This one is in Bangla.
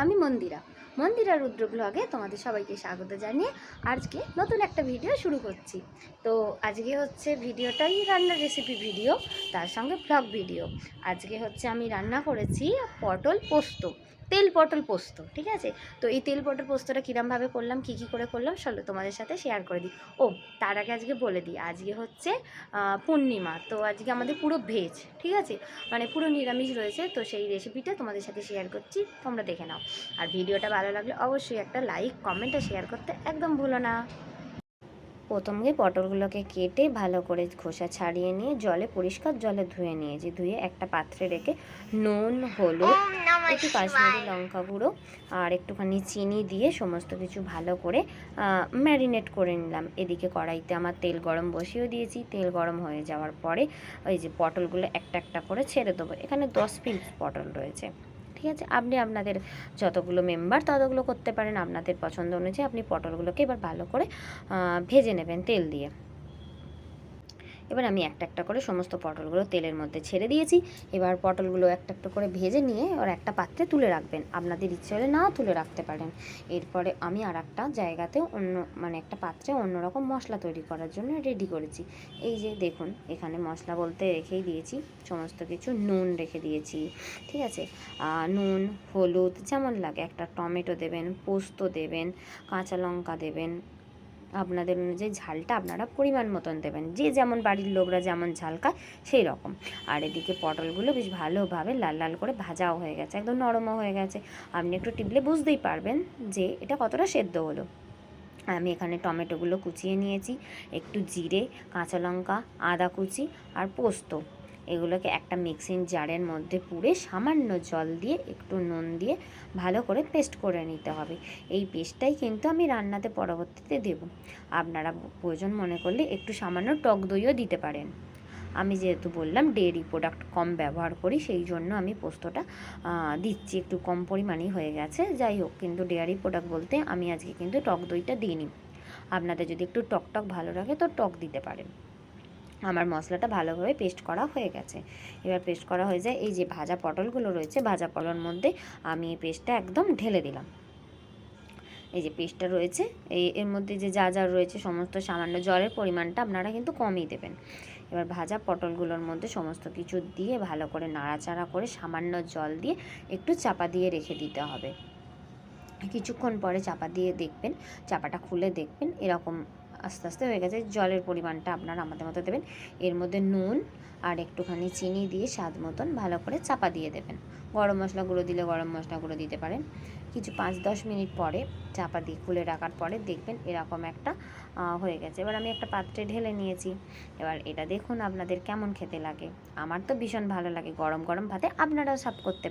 আমি মন্দিরা। মন্দিরা রুদ্র ব্লগে তোমাদের সবাইকে স্বাগত জানিয়ে আজকে নতুন একটা ভিডিও শুরু করছি। তো আজকে হচ্ছে ভিডিওটাই রান্নার রেসিপি ভিডিও তার সঙ্গে ব্লগ ভিডিও আজকে হচ্ছে আমি রান্না করেছি পটল পোস্ত। তেল পটল পোস্ত, ঠিক আছে? তো এই তেল পটল পোস্তটা কীরমভাবে করলাম, কী কী করে করলাম, চলো তোমাদের সাথে শেয়ার করে দিই। ও, তার আগে আজকে বলে দিই, আজকে হচ্ছে পূর্ণিমা, তো আজকে আমাদের পুরো ভেজ ঠিক আছে? মানে পুরো নিরামিষ রয়েছে, তো সেই রেসিপিটা তোমাদের সাথে শেয়ার করছি, তোমরা দেখে নাও। আর ভিডিওটা ভালো লাগলে অবশ্যই একটা লাইক কমেন্ট আর শেয়ার করতে একদম ভুলো না। প্রথমে পটলগুলোকে কেটে ভালো করে খোসা ছাড়িয়ে নিয়ে জলে পরিষ্কার জলে ধুয়ে নিয়েছি। ধুয়ে একটা পাত্রে রেখে নুন হলুদ একটু কাশ্মীরি লঙ্কা গুঁড়ো আর একটুখানি চিনি দিয়ে সমস্ত কিছু ভালো করে ম্যারিনেট করে নিলাম। এদিকে কড়াইতে আমার তেল গরম বসিয়েও দিয়েছি। তেল গরম হয়ে যাওয়ার পরে ওই যে পটলগুলো একটা একটা করে ছেড়ে দেবো। এখানে দশ পিস পটল রয়েছে। ঠিক আছে, আপনি আপনাদের যতগুলো মেম্বার ততগুলো করতে পারেন, আপনাদের পছন্দ অনুযায়ী আপনি পটলগুলোকে এবার ভালো করে ভেজে নেবেন তেল দিয়ে। এবার আমি একটা একটা করে সমস্ত পটলগুলো তেলের মধ্যে ছেড়ে দিয়েছি। এবার পটলগুলো একটা একটা করে ভেজে নিয়ে ওর একটা পাত্রে তুলে রাখবেন। আপনাদের ইচ্ছে হলে নাও তুলে রাখতে পারেন। এরপরে আমি আর একটা জায়গাতে অন্য মানে একটা পাত্রে অন্যরকম মশলা তৈরি করার জন্য রেডি করেছি। এই যে দেখুন, এখানে মশলা বলতে রেখেই দিয়েছি। সমস্ত কিছু নুন রেখে দিয়েছি, ঠিক আছে? নুন, হলুদ, যেমন লাগে, একটা টমেটো দেবেন, পোস্ত দেবেন, কাঁচা লঙ্কা দেবেন আপনাদের অনুযায়ী ঝালটা আপনারা পরিমাণ মতন দেবেন। যে যেমন বাড়ির লোকরা যেমন ঝাল খায়, সেই রকম। আর এদিকে পটলগুলো বেশ ভালোভাবে লাল লাল করে ভাজাও হয়ে গেছে, একদম নরমও হয়ে গেছে। আপনি একটু টিপলে বুঝতেই পারবেন যে এটা কতটা সেদ্ধ হলো। আমি এখানে টমেটোগুলো কুচিয়ে নিয়েছি, একটু জিরে, কাঁচা লঙ্কা, আদা কুচি আর পোস্ত। এগুলোকে একটা মিক্সিং জারের মধ্যে পুড়ে সামান্য জল দিয়ে, একটু নুন দিয়ে ভালো করে পেস্ট করে নিতে হবে। এই পেস্টটাই কিন্তু আমি রান্নাতে পরবর্তীতে দেব। আপনারা প্রয়োজন মনে করলে একটু সামান্য টক দইও দিতে পারেন। আমি যেহেতু বললাম ডেয়ারি প্রোডাক্ট কম ব্যবহার করি, সেই জন্য আমি পোস্তটা দিচ্ছি। একটু কম পরিমাণেই হয়ে গেছে। যাই হোক, কিন্তু ডেয়ারি প্রোডাক্ট বলতে আমি আজকে কিন্তু টক দইটা দিইনি। আপনাদের যদি একটু টক টক ভালো লাগে তো টক দিতে পারেন। আমার মশলাটা ভালোভাবে পেস্ট করা হয়ে গেছে। এবার পেস্ট করা হয়ে যায় এই যে ভাজা পটলগুলো রয়েছে, ভাজা পটলের মধ্যে আমি এই পেস্টটা একদম ঢেলে দিলাম। এই যে পেস্টটা রয়েছে, এই এর মধ্যে যে যা যা রয়েছে সমস্ত সামান্য জলের পরিমাণটা আপনারা কিন্তু কমই দেবেন। এবার ভাজা পটলগুলোর মধ্যে সমস্ত কিছু দিয়ে ভালো করে নাড়াচাড়া করে সামান্য জল দিয়ে একটু চাপা দিয়ে রেখে দিতে হবে। কিছুক্ষণ পরে চাপা দিয়ে দেখবেন, চাপাটা খুলে দেখবেন, এরকম আস্তে আস্তে হয়ে গেছে। জলের পরিমাণটা আপনারা আমাদের মতো দেবেন। এর মধ্যে নুন আর একটুখানি চিনি দিয়ে স্বাদ মতন ভালো করে চাপা দিয়ে দেবেন। গরম মশলা গুঁড়ো দিলে গরম মশলা গুঁড়ো দিতে পারেন। কিছু পাঁচ দশ মিনিট পরে চাপা দিয়ে খুলে রাখার পরে দেখবেন এরকম একটা হয়ে গেছে। এবার আমি একটা পাত্রে ঢেলে নিয়েছি। এবার এটা দেখুন আপনাদের কেমন খেতে লাগে। আমার তো ভীষণ ভালো লাগে। গরম গরম ভাতে আপনারাও সার্ভ করতে